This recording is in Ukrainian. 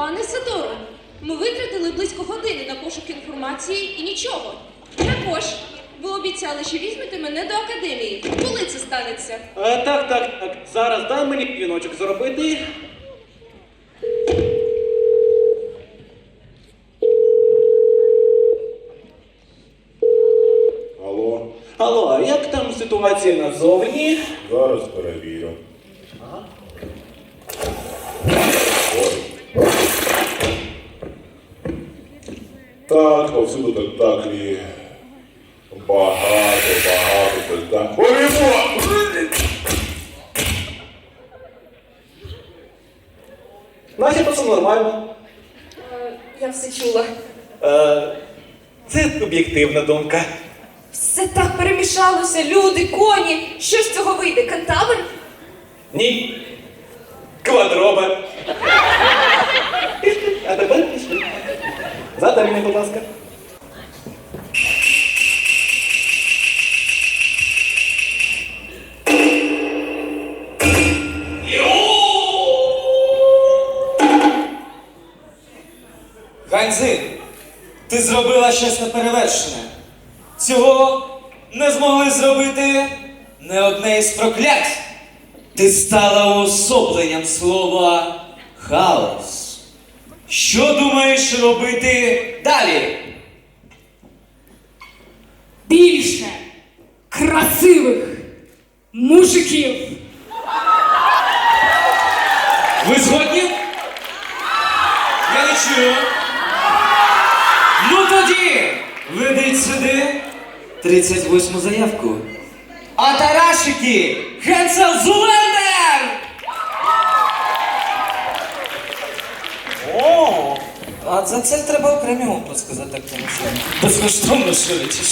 Пане Сидоро, ми витратили близько години на пошук інформації і нічого. Також ви обіцяли, що візьмете мене до академії. Коли це станеться? Е, так, так, так. Зараз дай мені віночок зробити. Алло, Алло, а як там ситуація назовні? зараз перевірю. Ой. Так, повсюду так, так і багато, багато питань. Горімо! Начебто все нормально. Я все чула. Е, це об'єктивна думка. Все так перемішалося, люди, коні. Що з цього вийде? Кантавр? Ні. Квадробер. Задай мені, будь ласка. Ганьзи, ти зробила щось неперевершене. Цього не змогли зробити не одне із проклять. Ти стала уособленням слова хаос. Що думаєш робити далі? більше красивих мужиків. Ви згодні? Я не чую. Ну тоді ведіть сюди 38 заявку. А тарашики Генсел Зулендер! А за це треба окремі оплески за так тому що безкоштовно швидше.